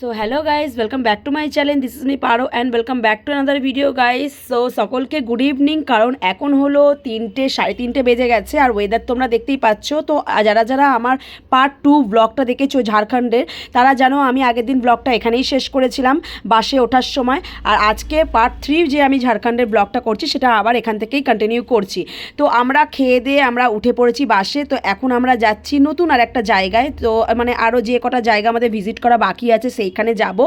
So hello guys welcome back to my channel this is me Paro and welcome back to another video guys so সকলকে good evening কারণ এখন হলো তিনটে, সাড়ে তিনটে বেজে গেছে, আর ওয়েদার তোমরা দেখতেই পাচ্ছ। তো যারা যারা আমার পার্ট টু ব্লগটা দেখেছ ঝাড়খণ্ডের, তারা জানো আমি আগের দিন ব্লগটা এখানেই শেষ করেছিলাম, বাসে ওঠার সময়। আর আজকে পার্ট থ্রি যে আমি ঝাড়খণ্ডের ব্লগটা করছি, সেটা আবার এখান থেকেই কন্টিনিউ করছি। তো, আমরা খেয়ে দিয়ে আমরা উঠে পড়েছি বাসে, তো এখন আমরা যাচ্ছি নতুন আর একটা জায়গায়। তো মানে আরও যে কটা জায়গা আমাদের ভিজিট করা বাকি আছে সেইখানে যাব।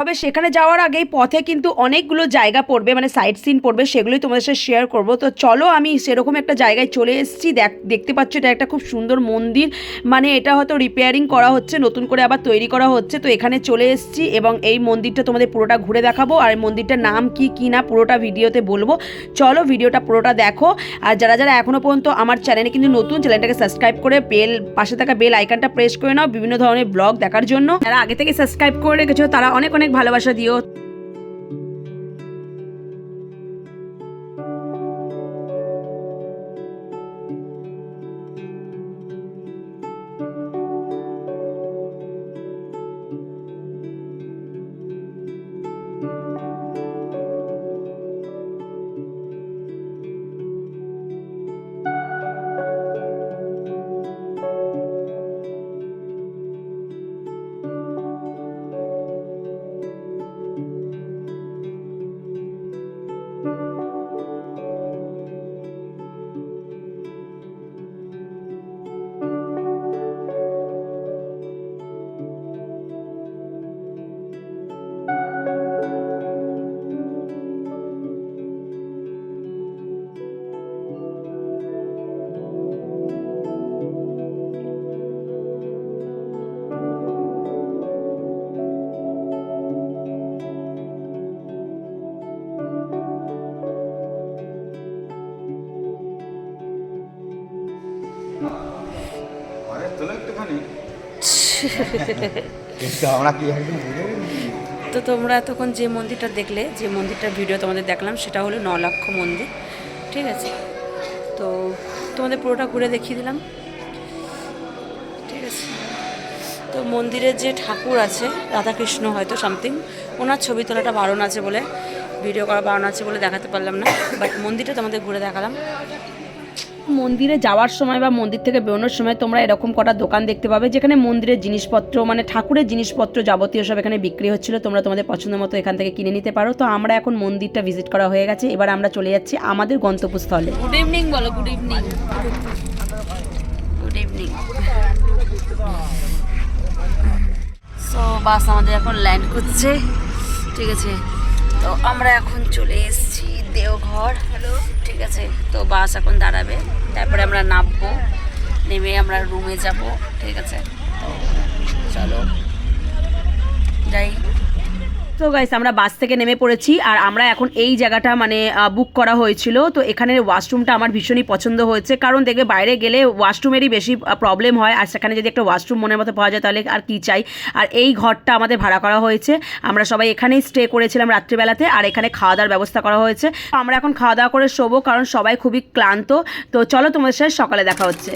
তবে সেখানে যাওয়ার আগে পথে কিন্তু অনেকগুলো জায়গা পড়বে মানে সাইট সিন পড়বে, সেগুলোই তোমাদের সাথে শেয়ার করব। তো চলো আমি সেরকম একটা জায়গায় চলে এসেছি, দেখ, দেখতে পাচ্ছ এটা একটা খুব সুন্দর মন্দির মানে এটা হয়তো রিপেয়ারিং করা হচ্ছে, নতুন করে আবার তৈরি করা হচ্ছে। তো এখানে চলে এসেছি এবং এই মন্দিরটা তোমাদের পুরোটা ঘুরে দেখাবো, আর মন্দিরটার নাম কি কি না পুরোটা ভিডিওতে বলব। চলো ভিডিওটা পুরোটা দেখো, আর যারা যারা এখনও পর্যন্ত আমার চ্যানেলে কিন্তু নতুন চ্যানেলটাকে সাবস্ক্রাইব করে বেল পাশে থাকা বেল আইকনটা প্রেস করে নাও, বিভিন্ন ধরনের ব্লগ দেখার জন্য। যারা আগে থেকে সাবস্ক্রাইব করে রেখেছো, তারা অনেক অনেক ভালোবাসা দিও। তো তোমরা এতক্ষণ যে মন্দিরটা দেখলে, যে মন্দিরটার ভিডিও তোমাদের দেখলাম, সেটা হলো নলাক্ষ মন্দির, ঠিক আছে? তো তোমাদের পুরোটা ঘুরে দেখিয়ে দিলাম, ঠিক আছে? তো মন্দিরের যে ঠাকুর আছে, রাধাকৃষ্ণ হয়তো সামথিং ওনার ছবি তোলাটা বারণ আছে বলে ভিডিও করা বারণ আছে বলে দেখাতে পারলাম না বাট মন্দিরটা তোমাদের ঘুরে দেখালাম। মন্দিরে যাওয়ার সময় বা মন্দির থেকে বেরোনোর সময় তোমরা এরকম কটা দোকান দেখতে পাবে, যেখানে মন্দিরের জিনিসপত্র মানে ঠাকুরের জিনিসপত্র যাবতীয় সব এখানে বিক্রি হচ্ছিল, তোমরা তোমাদের পছন্দ মতো এখান থেকে কিনে নিতে পারো। তো আমরা এখন মন্দিরটা ভিজিট করা হয়ে গেছে, এবার আমরা চলে যাচ্ছি আমাদের গন্তব্যস্থলে। গুড ইভিনিং বলো good evening good evening so বাস আমাদের এখন ল্যান্ড করছে ঠিক আছে। তো আমরা এখন চলে এসেছি দেওঘর। হ্যালো ঠিক আছে? তো বাস এখন দাঁড়াবে। তারপরে আমরা নামবো। নেমে আমরা রুমে যাব। ঠিক আছে? তো চলো। যাই। তো গাইস আমরা বাস থেকে নেমে পড়েছি আর আমরা এখন এই জায়গাটা মানে বুক করা হয়েছিল। তো এখানের ওয়াশরুমটা আমার ভীষণই পছন্দ হয়েছে। কারণ দেখবে বাইরে গেলে ওয়াশরুমেরই বেশি প্রবলেম হয়। আর সেখানে যদি একটা ওয়াশরুম মনের মতো পাওয়া যায়, তাহলে আর কি চাই? আর এই ঘরটা আমাদের ভাড়া করা হয়েছে। আমরা সবাই এখানেই স্টে করেছিলাম রাত্রিবেলাতে আর এখানে খাওয়া দাওয়ার ব্যবস্থা করা হয়েছে। আমরা এখন খাওয়া দাওয়া করে শোবো, কারণ সবাই খুবই ক্লান্ত। তো চলো তোমাদের সাথে সকালে দেখা হচ্ছে।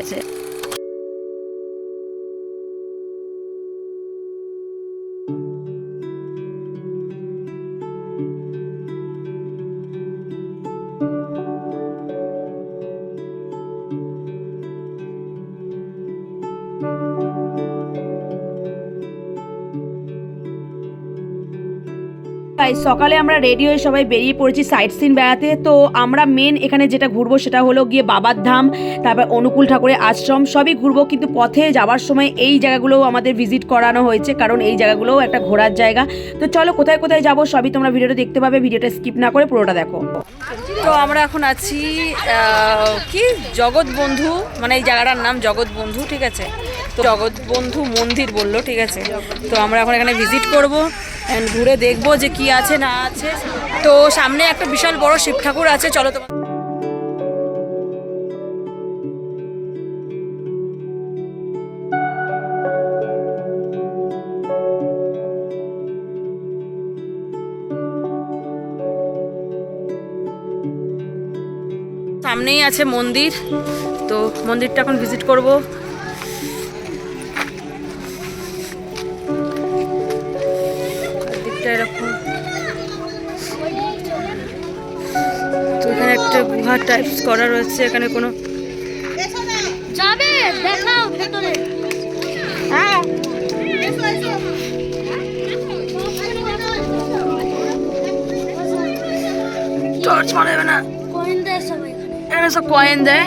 তাই সকালে আমরা রেডি হয়ে সবাই বেরিয়ে পড়েছি সাইট সিন বেড়াতে। তো আমরা মেন এখানে যেটা ঘুরবো সেটা হলো গিয়ে বাবার ধাম, তারপর অনুকূল ঠাকুরের আশ্রম। সবই ঘুরবো কিন্তু পথে যাওয়ার সময় এই জায়গাগুলোও আমাদের ভিজিট করানো হয়েছে, কারণ এই জায়গাগুলোও একটা ঘোরার জায়গা। তো চলো কোথায় কোথায় যাব সবই তোমরা ভিডিওটা দেখতে পাবে, ভিডিওটা স্কিপ না করে পুরোটা দেখো। তো আমরা এখন আছি কি? জগৎ বন্ধু মানে এই জায়গাটার নাম জগৎ বন্ধু ঠিক আছে? তো জগৎ বন্ধু মন্দির বলল, ঠিক আছে। তো আমরা এখন এখানে ভিজিট করব অ্যান্ড ঘুরে দেখব যে কি আছে, না আছে। তো সামনে একটা বিশাল বড় শিব ঠাকুর আছে, চলো তোমার সামনেই আছে মন্দির। তো মন্দিরটা এখন ভিজিট করব। গুহা টাইপস করা রয়েছে এখানে কোনো যাবে দেখাও ভেতরে। হ্যাঁ। টর্চ মারা না। কয়েন দেয় সবাই এখানে। এখানে সব কয়েন দেয়।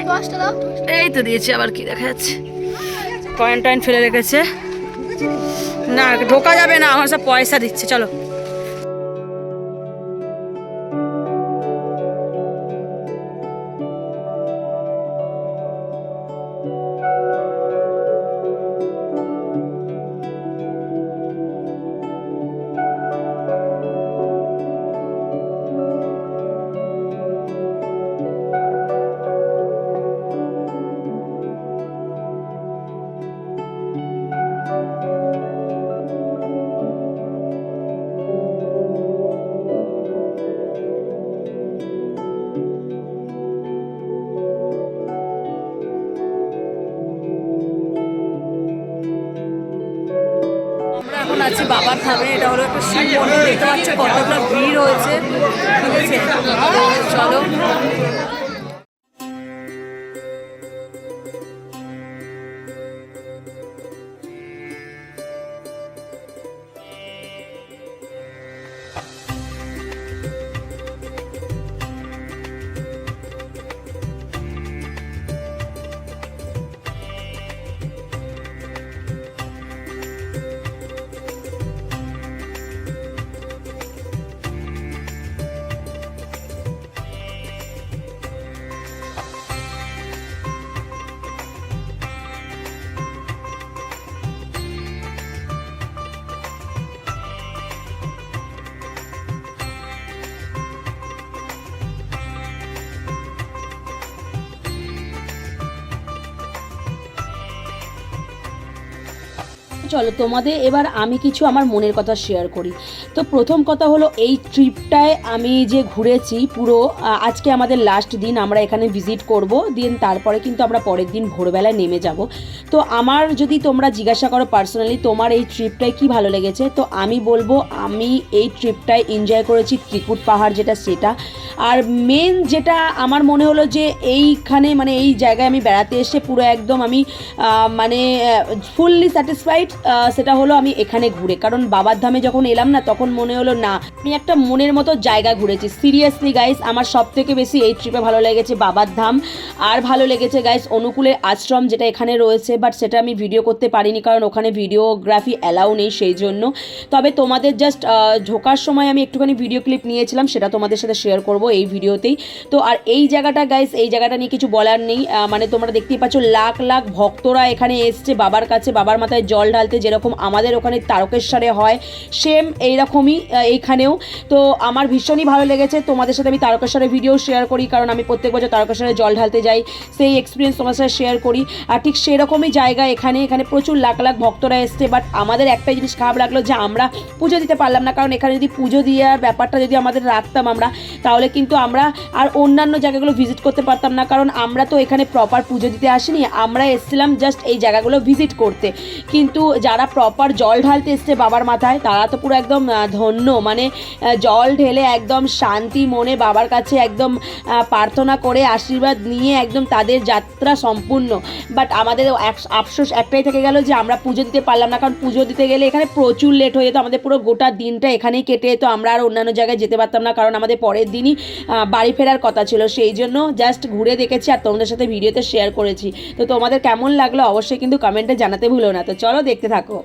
এই তো দিয়েছি আবার কি দেখা যাচ্ছে? কয়েন টয়েন ফেলে রেখেছে। না ঢোকা যাবে না আমার সব পয়সা দিচ্ছে চলো। আছি থাকবে এটা হলো একটা শিব মন্দির, দেখতে পাচ্ছ কতটা ভিড় হয়েছে ঠিক আছে? চলো। চলো তোমাদের এবার আমি কিছু আমার মনের কথা শেয়ার করি। তো প্রথম কথা হলো এই ট্রিপটায় আমি যে ঘুরেছি পুরো আজকে আমাদের লাস্ট দিন আমরা এখানে ভিজিট করব দিন তারপরে কিন্তু আমরা পরের দিন ভোরবেলায় নেমে যাব। তো আমার যদি তোমরা জিজ্ঞাসা করো পার্সোনালি তোমার এই ট্রিপটায় কি ভালো লেগেছে, তো আমি বলব আমি এই ট্রিপটায় এনজয় করেছি ত্রিকুট পাহাড় যেটা সেটা। আর মেন যেটা আমার মনে হলো যে এইখানে মানে এই জায়গায় আমি বেড়াতে এসে পুরো একদম আমি মানে ফুললি স্যাটিসফাইড সেটা হলো আমি এখানে ঘুরে। কারণ বাবার ধামে যখন এলাম না, তখন মনে হলো, না, আমি একটা মনের মতো জায়গা ঘুরেছি। সিরিয়াসলি গাইস আমার সব থেকে বেশি এই ট্রিপে ভালো লেগেছে বাবার ধাম। আর ভালো লেগেছে গাইস অনুকূলের আশ্রম যেটা এখানে রয়েছে বাট সেটা আমি ভিডিও করতে পারিনি, কারণ ওখানে ভিডিওগ্রাফি অ্যালাউ নেই সেই জন্য। তবে তোমাদের জাস্ট ঢোকার সময় আমি একটুখানি ভিডিও ক্লিপ নিয়েছিলাম, সেটা তোমাদের সাথে শেয়ার করব এই ভিডিওতেই তো আর এই জায়গাটা গাইস এই জায়গাটা নিয়ে কিছু বলার নেই। মানে তোমরা দেখতেই পাচ্ছ, লাখ লাখ ভক্তরা এখানে এসছে বাবার কাছে। বাবার মাথায় জল ঢালতে যেরকম আমাদের ওখানে তারকেশ্বরে হয় সেম এইরকমই আহ, এইখানেও তো আমার ভীষণই ভালো লেগেছে। তোমাদের সাথে আমি তারকেশ্বরের ভিডিও শেয়ার করি কারণ আমি প্রত্যেক বছর তারকেশ্বরে জল ঢালতে যাই। সেই এক্সপিরিয়েন্স তোমার সাথে শেয়ার করি। আর ঠিক সেরকমই জায়গা এখানে এখানে প্রচুর লাখ লাখ ভক্তরা এসছে। বাট আমাদের একটাই জিনিস খারাপ লাগল যে আমরা পুজো দিতে পারলাম না। কারণ এখানে যদি পুজো দেওয়ার ব্যাপারটা যদি আমাদের রাখতাম আমরা তাহলে কিন্তু আমরা আর অন্যান্য জায়গাগুলো ভিজিট করতে পারতাম না। কারণ আমরা তো এখানে প্রপার পুজো দিতে আসিনি। আমরা এসেছিলাম জাস্ট এই জায়গাগুলো ভিজিট করতে। কিন্তু যারা প্রপার জল ঢালতে এসছে বাবার মাথায় তারা তো পুরো একদম ধন্য। মানে জল ঢেলে একদম শান্তি মনে বাবার কাছে একদম প্রার্থনা করে আশীর্বাদ নিয়ে একদম তাদের যাত্রা সম্পূর্ণ। বাট আমাদের আফসোস একটাই থেকে গেল যে আমরা পুজো দিতে পারলাম না। কারণ পুজো দিতে গেলে এখানে প্রচুর লেট হয়ে যেত। আমাদের পুরো গোটা দিনটা এখানেই কেটে যেত। আমরা আর অন্যান্য জায়গায় যেতে পারতাম না। কারণ আমাদের পরের দিনই বাড়ি ফেরার কথা ছিল। সেই জন্য জাস্ট ঘুরে দেখেছি আর তোমাদের সাথে ভিডিওতে শেয়ার করেছি। তো তোমাদের কেমন লাগল অবশ্যই কিন্তু কমেন্টে জানাতে ভুলো না। তো চলো দেখতে থাকো।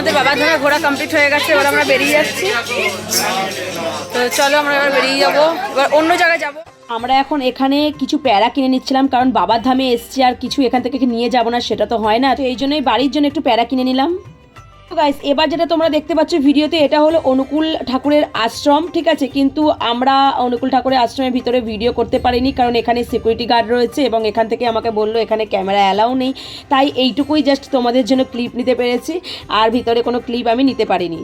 আমাদের বাবা ধরা ঘোরা কমপ্লিট হয়ে গেছে, এবার আমরা বেরিয়ে যাচ্ছি। তো চলো আমরা এবার বেরিয়ে যাব। এবার অন্য জায়গায় যাব। আমরা এখন এখানে কিছু প্যারা কিনে নিচ্ছিলাম, কারণ বাবার ধামে এসছি আর কিছু এখান থেকে নিয়ে যাব না, সেটা তো হয় না। তো এই জন্যই বাড়ির জন্য একটু প্যারা কিনে নিলাম। গাইস এবার যেটা তোমরা দেখতে পাচ্ছ ভিডিওতে, এটা হলো অনুকূল ঠাকুরের আশ্রম, ঠিক আছে? কিন্তু আমরা অনুকূল ঠাকুরের আশ্রমের ভিতরে ভিডিও করতে পারিনি, কারণ এখানে সিকিউরিটি গার্ড রয়েছে এবং এখান থেকে আমাকে বলল এখানে ক্যামেরা অ্যালাউ নেই। তাই এইটুকুই জাস্ট তোমাদের জন্য ক্লিপ নিতে পেরেছি, আর ভিতরে কোনো ক্লিপ আমি নিতে পারিনি।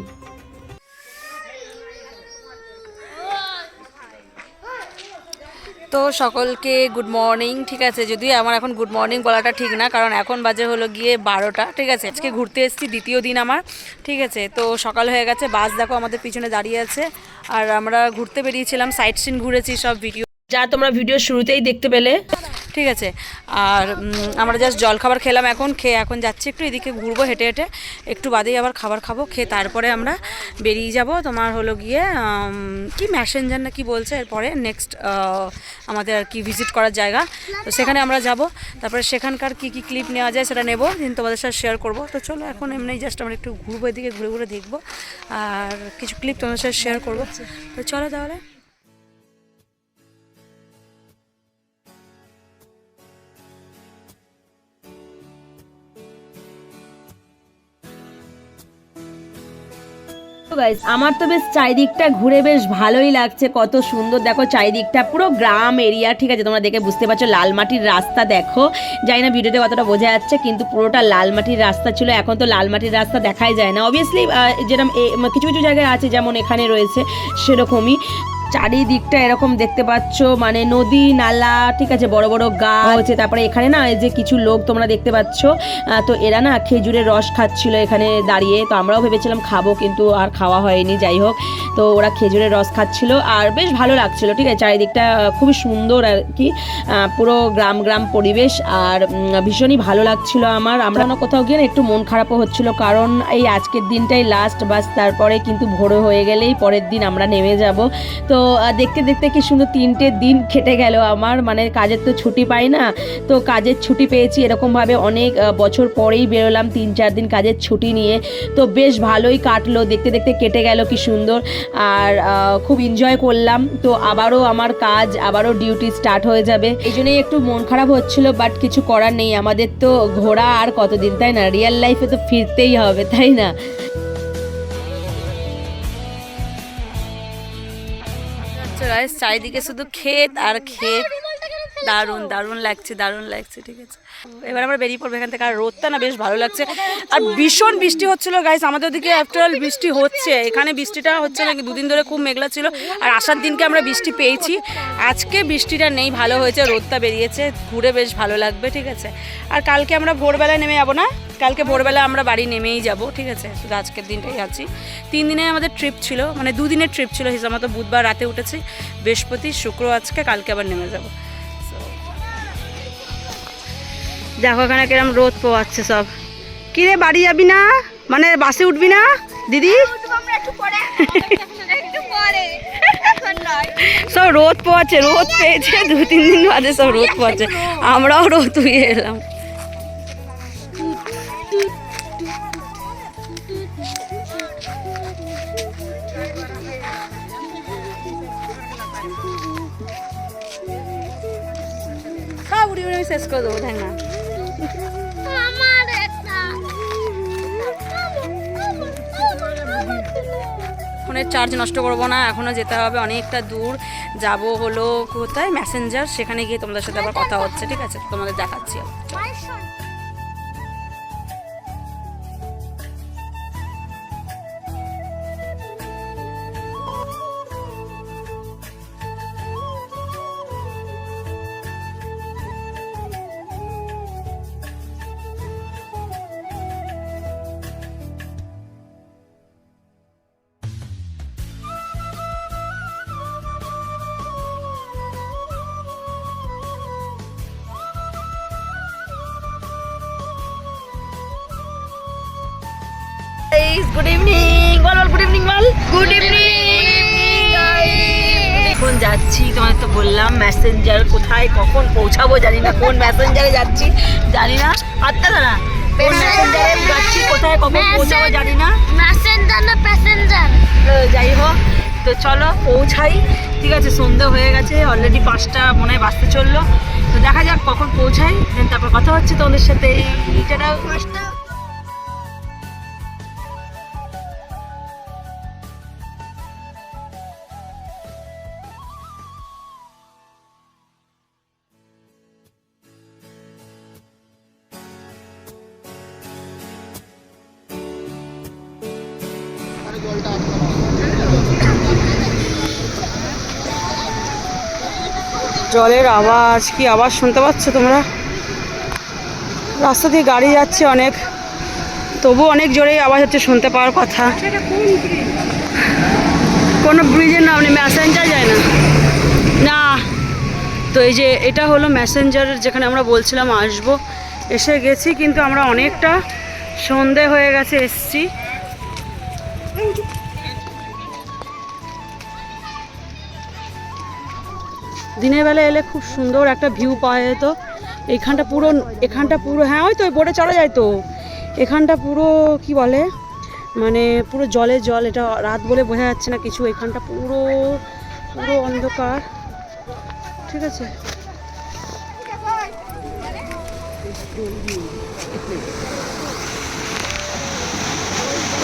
তো সকলকে গুড মর্নিং ঠিক আছে? যদিও আমার এখন গুড মর্নিং বলাটা ঠিক না, কারণ এখন বাজে হলো গিয়ে বারোটা, ঠিক আছে? আজকে ঘুরতে এসেছি, দ্বিতীয় দিন আমার, ঠিক আছে? তো সকাল হয়ে গেছে, বাস দেখো আমাদের পিছনে দাঁড়িয়ে আছে, আর আমরা ঘুরতে বেরিয়েছিলাম সাইট সিন ঘুরেছি সব ভিডিও যা তোমরা ভিডিও শুরুতেই দেখতে পেলে। ঠিক আছে। আর আমরা জাস্ট জল খাবার খেলাম এখন, খেয়ে এখন যাচ্ছি একটু, এদিকে ঘুরবো হেঁটে হেঁটে। একটু বাদেই আবার খাবার খাব, খেয়ে তারপরে আমরা বেরিয়ে যাব। তোমার হলো গিয়ে কি ম্যাসেঞ্জার না কি বলছে এরপরে? নেক্সট আমাদের আর কি ভিজিট করার জায়গা। তো সেখানে আমরা যাব। তারপরে সেখানকার কি কি ক্লিপ নেওয়া যায় সেটা নেব। দিন তোমাদের সাথে শেয়ার করব। তো চলো, এখন এমনি জাস্ট আমরা একটু ঘুরবো এদিকে, ঘুরে ঘুরে দেখব। আর কিছু ক্লিপ তোমাদের সাথে শেয়ার করব। তো চলো তাহলে। গাইস আমার তো বেশ চারিদিকটা ঘুরে বেশ ভালোই লাগছে, কত সুন্দর। দেখো চারিদিকটা পুরো গ্রাম এরিয়া ঠিক আছে? তোমরা দেখে বুঝতে পারছ লাল মাটির রাস্তা দেখো। যাই না ভিডিওতে কতটা বোঝা যাচ্ছে, কিন্তু পুরোটা লাল মাটির রাস্তা ছিল, এখন তো লাল মাটির রাস্তা দেখাই যায় না। অবভিয়াসলি যেরকম কিছু কিছু জায়গায় আছে, যেমন এখানে রয়েছে, সেরকমই। চারিদিকটা এরকম দেখতে পাচ্ছ মানে নদী, নালা, ঠিক আছে, বড় বড় গাছ। তারপরে এখানে না যে কিছু লোক তোমরা দেখতে পাচ্ছ তো এরা না খেজুরের রস খাচ্ছিল এখানে দাঁড়িয়ে। তো আমরাও ভেবেছিলাম খাব, কিন্তু আর খাওয়া হয়নি, যাই হোক। তো ওরা খেজুরের রস খাচ্ছিল, আর বেশ ভালো লাগছিল, ঠিক আছে, চারিদিকটা খুবই সুন্দর আর কি পুরো গ্রাম গ্রাম পরিবেশ, আর ভীষণই ভালো লাগছিল আমার। আমরা না কোথাও গিয়ে না একটু মন খারাপও হচ্ছিল, কারণ এই আজকের দিনটাই লাস্ট বাস তারপরে কিন্তু ভোরে হয়ে গেলেই পরের দিন আমরা নেমে যাব। তো আহ, দেখতে দেখতে কি সুন্দর তিনটে দিন খেটে গেল আমার। মানে কাজের তো ছুটি পাই না তো কাজের ছুটি পেয়েছি এরকমভাবে অনেক বছর পরেই বেরোলাম তিন চার দিন কাজের ছুটি নিয়ে। তো বেশ ভালোই কাটলো দেখতে দেখতে কেটে গেল কি সুন্দর। আর খুব এনজয় করলাম। তো আবারও আমার কাজ আবারও ডিউটি স্টার্ট হয়ে যাবে। এই জন্যই একটু মন খারাপ হচ্ছিল বাট কিছু করার নেই। আমাদের তো ঘোরা আর কতদিন তাই না? রিয়েল লাইফে তো ফিরতেই হবে তাই না? চারিদিকে শুধু ক্ষেত আর ক্ষেত। দারুণ দারুণ লাগছে দারুণ লাগছে, ঠিক আছে। এবার আমরা বেরিয়ে পড়ব এখান থেকে। আর রোদটা না বেশ ভালো লাগছে। আর ভীষণ বৃষ্টি হচ্ছিল গাইস আমাদের ওদিকে আফটার বৃষ্টি হচ্ছে। এখানে বৃষ্টিটা হচ্ছে না দুদিন ধরে খুব মেঘলা ছিল। আর আসার দিনকে আমরা বৃষ্টি পেয়েছি। আজকে বৃষ্টিটা নেই, ভালো হয়েছে। রোদটা বেরিয়েছে। ঘুরে বেশ ভালো লাগবে, ঠিক আছে। আর কালকে আমরা ভোরবেলায় নেমে যাব না? কালকে ভোরবেলা আমরা বাড়ি নেমেই যাব, ঠিক আছে। শুধু আজকের দিনটাই আছি। তিন দিনে আমাদের ট্রিপ ছিল মানে দুদিনের ট্রিপ ছিল। হিসাব মতো বুধবার রাতে উঠেছি। বৃহস্পতি, শুক্র, আজকে কালকে আবার নেমে যাব। দেখো এখানে কিরম রোদ পোয়াচ্ছে সব। কিরে বাড়ি যাবি না? মানে বাসে উঠবি না দিদি? সব রোদ পোয়াচ্ছে রোদ পেয়েছে দু তিন দিন বাদে সব রোদ পোয়াচ্ছে আমরাও রোদ উয়ে এলাম। সব উড়ি উড়ি শেষ করে দেবো দেখ ফোনের চার্জ নষ্ট করব না এখনও যেতে হবে, অনেকটা দূর। যাব হলো কোথায়? ম্যাসেঞ্জার সেখানে গিয়ে তোমাদের সাথে আবার কথা হচ্ছে, ঠিক আছে? তোমাদের দেখাচ্ছি গুড ইভিনিং বল বল গুড ইভিনিং বল। গুড ইভিনিং এখন যাচ্ছি তোমাদের তো বললাম মেসেঞ্জার কোথায় কখন পৌঁছাবো জানি না কোন মেসেঞ্জারে যাচ্ছি জানি না। আত্মা কোন মেসেঞ্জারে যাচ্ছি কোথায় কখন পৌঁছাবো জানি না। না প্যাসেঞ্জার যাই হোক তো চলো পৌঁছাই। ঠিক আছে সন্ধ্যা হয়ে গেছে অলরেডি পাঁচটা মনে হয় বাঁচতে চলল। তো দেখা যাক কখন পৌঁছাই দেন তারপর কথা হচ্ছে তোমাদের সাথে। এইটা জলের আওয়াজ কি আওয়াজ শুনতে পাচ্ছ তোমরা? রাস্তা দিয়ে গাড়ি যাচ্ছে অনেক। তবু অনেক জোরেই আওয়াজ হচ্ছে শুনতে পাওয়ার কথা। কোনো ব্রিজের নাম নেই ম্যাসেঞ্জার যায় না। না, তো এই যে এটা হলো ম্যাসেঞ্জার যেখানে আমরা বলছিলাম আসব। এসে গেছি, কিন্তু আমরা অনেকটা সন্ধে হয়ে গেছে, এসছি। দিনের বেলা এলে খুব সুন্দর একটা ভিউ পাওয়া যেত। এখানটা পুরো এখানটা পুরো হ্যাঁ ওই তো বোটে চড়া যায় তো। এখানটা পুরো, কি বলে? মানে পুরো জলে জল, এটা রাত বলে বোঝা যাচ্ছে না কিছু। এখানটা পুরো পুরো অন্ধকার। ঠিক আছে।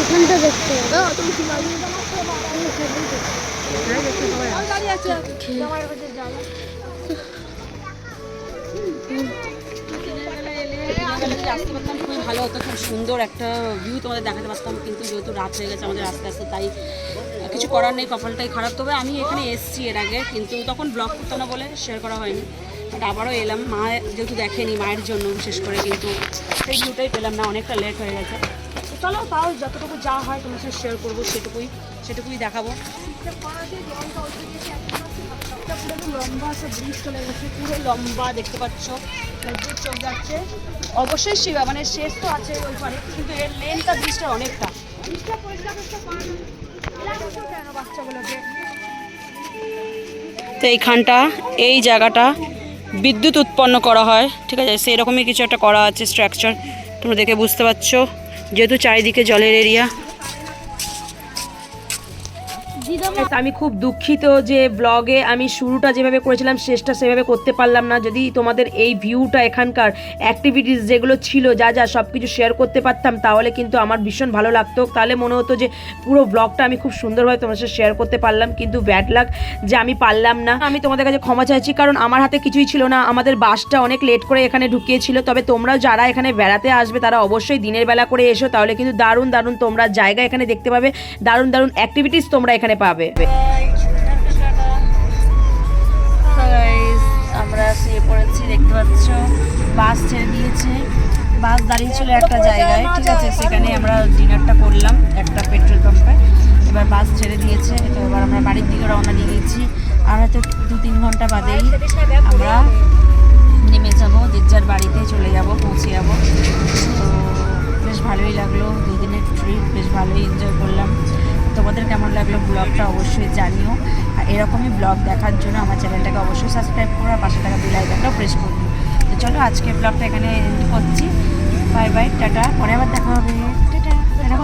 এখানটা দেখতে। খুবই ভালো হতো, খুব সুন্দর একটা ভিউ তোমাদের দেখাতে পারতাম, কিন্তু যেহেতু রাত হয়ে গেছে, আমাদের আস্তে আস্তে তাই কিছু করার নেই, কপালটাই খারাপ, তবে আমি এখানে এসেছি এর আগে, কিন্তু তখন ব্লগ করতো না বলে শেয়ার করা হয়নি। বাট আবারও এলাম মা যেহেতু দেখেনি মায়ের জন্য বিশেষ করে কিন্তু সেই ভিউটাই পেলাম না, অনেকটা লেট হয়ে গেছে। চলো, তাও যতটুকু যা হয় তোমার সাথে শেয়ার করব, সেটুকুই সেটুকুই দেখাবো। লম্বা একটা ব্রিজ চলে গেছে পুরো লম্বা দেখতে পাচ্ছ দূর চোখ যাচ্ছে অবশ্যই শিবা মানে শেষ তো আছে ওই পারে কিন্তু এর লেনটা ব্রিজটা অনেকটা। তো এইখানটা, এই জায়গাটা বিদ্যুৎ উৎপন্ন করা হয়, ঠিক আছে? সেই রকমই কিছু একটা করা আছে স্ট্রাকচার তোমরা দেখে বুঝতে পারছ। যেহেতু চারিদিকে জলের এরিয়া আমি খুব দুঃখিত যে ব্লগে আমি শুরুটা যেভাবে করেছিলাম, শেষটা সেভাবে করতে পারলাম না। যদি তোমাদের এই ভিউটা এখানকার অ্যাক্টিভিটিস যেগুলো ছিল, যা যা সব কিছু শেয়ার করতে পারতাম, তাহলে কিন্তু আমার ভীষণ ভালো লাগতো। তাহলে মনে হতো যে পুরো ব্লগটা আমি খুব সুন্দরভাবে তোমার সাথে শেয়ার করতে পারলাম, কিন্তু ব্যাড লাগ যে আমি পারলাম না। আমি তোমাদের কাছে ক্ষমা চাইছি, কারণ আমার হাতে কিছুই ছিল না। আমাদের বাসটা অনেক লেট করে এখানে ঢুকিয়েছিল। তবে তোমরাও যারা এখানে বেড়াতে আসবে, তারা অবশ্যই দিনের বেলা করে এসো। তাহলে কিন্তু দারুণ দারুণ তোমরা জায়গা এখানে দেখতে পাবে। দারুণ দারুণ অ্যাক্টিভিটিস তোমরা এখানে পাবে। আমরা শুয়ে পড়েছি, দেখতে পাচ্ছ, বাস ছেড়ে দিয়েছে। বাস দাঁড়িয়ে ছিল একটা জায়গায়, ঠিক আছে, সেখানে আমরা ডিনারটা করলাম একটা পেট্রোল পাম্পে। এবার বাস ছেড়ে দিয়েছে, তো এবার আমরা বাড়ির দিকে রওনা দিয়ে দিয়েছি। আর হয়তো দু তিন ঘণ্টা বাদেই আমরা নেমে যাব যার বাড়িতে চলে যাব, পৌঁছে যাব। তো বেশ ভালোই লাগল দুদিনের ট্রিপ বেশ ভালোই এনজয় করলাম। তোমাদের কেমন লাগল ব্লগটা অবশ্যই জানিও। আর এরকমই ব্লগ দেখার জন্য আমার চ্যানেলটাকে অবশ্যই সাবস্ক্রাইব করো আর পাশে থাকা বেল আইকনটাও প্রেস করব তো চলো আজকের ব্লগটা এখানে এন্ড করছি। বাই বাই টাটা, পরে আবার দেখা হবে। Tata tata